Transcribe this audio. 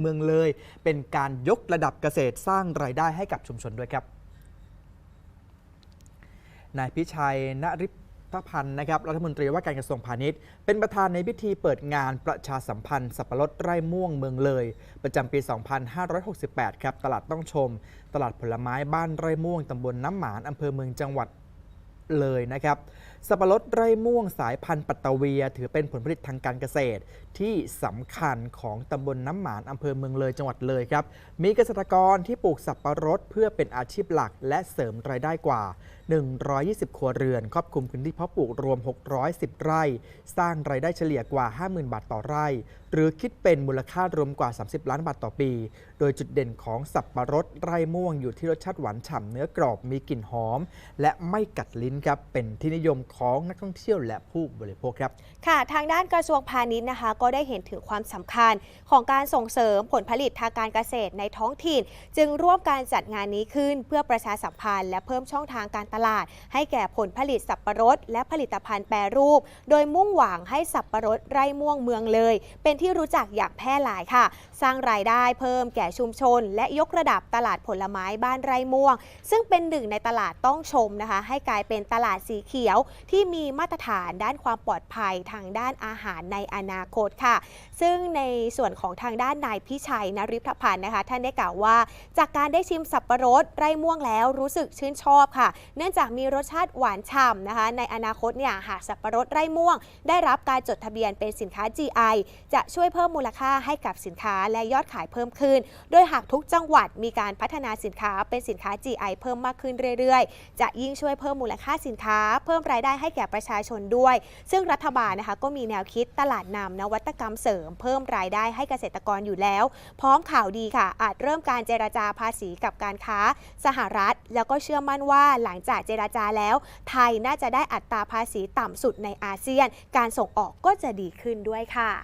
เมืองเลย เป็นการยกระดับเกษตรสร้างรายได้ให้กับชุมชนด้วยครับ นายพิชัยณริพพันธ์นะครับรัฐมนตรีว่าการกระทรวงพาณิชย์ เป็นประธานในพิธีเปิดงานประชาสัมพันธ์สับปะรดไร่ม่วงเมืองเลย ประจำปี 2568 ครับ ตลาดต้องชม ตลาดผลไม้บ้านไร่ม่วงตำบลน้ำหมานอำเภอเมืองจังหวัด เลยนะครับ สับปะรดไร่ม่วงสายพันธุ์ปัตตเวีย ถือเป็นผลผลิตทางการเกษตร ที่สำคัญของตำบลน้ำหมานอำเภอเมืองเลยจังหวัดเลยครับ มีเกษตรกรที่ปลูกสับปะรดเพื่อเป็นอาชีพหลักและเสริมรายได้กว่า 120 ครัวเรือน ครอบคลุมพื้นที่เพาะปลูกรวม 610 ไร่ สร้างรายได้เฉลี่ยกว่า 50,000 บาทต่อไร่ หรือคิดเป็นมูลค่ารวมกว่า 30 ล้านบาทต่อปี โดยจุดเด่นของสับปะรดไร่ม่วงอยู่ที่รสชาติหวานฉ่ำเนื้อกรอบมีกลิ่นหอม และไม่กัดลิ้นครับเป็นที่นิยมของนักท่องเที่ยวและผู้บริโภคครับค่ะ ทางด้านกระทรวงพาณิชย์นะคะ ก็ได้เห็นถึงความสำคัญของการส่งเสริมผลผลิตทางการเกษตรในท้องถิ่น จึงร่วมการจัดงานนี้ขึ้นเพื่อประชาสัมพันธ์และเพิ่มช่องทางการตลาดให้แก่ผลผลิตสับปะรด และผลิตภัณฑ์แปรรูป โดยมุ่งหวังให้สับปะรดไร่ม่วงเมืองเลย เป็นที่รู้จักอย่างแพร่หลายค่ะ สร้างรายได้เพิ่มแก่ชุมชน และยกระดับตลาดผลไม้บ้านไร่ม่วง ซึ่งเป็นหนึ่งในตลาดต้องชมนะคะ ให้กลายเป็นตลาดสีเขียว ที่มีมาตรฐานด้านความปลอดภัยทางด้านอาหารในอนาคตค่ะ ซึ่งในส่วนของทางด้านนายพิชัยนริพพันธ์นะคะ ท่านได้กล่าวว่า จากการได้ชิมสับปะรดไร่ม่วงแล้วรู้สึกชื่นชอบค่ะเนื่องจากมีรสชาติหวานฉ่ำนะคะ ในอนาคตเนี่ยหากสับปะรดไร่ม่วง ได้รับการจดทะเบียนเป็นสินค้า GI จะช่วยเพิ่มมูลค่าให้กับสินค้าและยอดขายเพิ่มขึ้น โดยหากทุกจังหวัดมีการพัฒนาสินค้าเป็นสินค้า GI เพิ่มมากขึ้นเรื่อยๆ จะยิ่งช่วยเพิ่มมูลค่าสินค้า เพิ่มรายได้ให้แก่ประชาชนด้วย ซึ่งรัฐบาลนะคะก็มีแนวคิดตลาดนำนวัตกรรมเสริม เพิ่มรายได้ให้เกษตรกรอยู่แล้ว พร้อมข่าวดีค่ะ อาจเริ่มการเจราจาภาษีกับการค้า สหรัฐ แล้วก็เชื่อมั่นว่าหลังจากเจราจาแล้ว ไทยน่าจะได้อัตราภาษีต่ำสุดในอาเซียน การส่งออกก็จะดีขึ้นด้วยค่ะ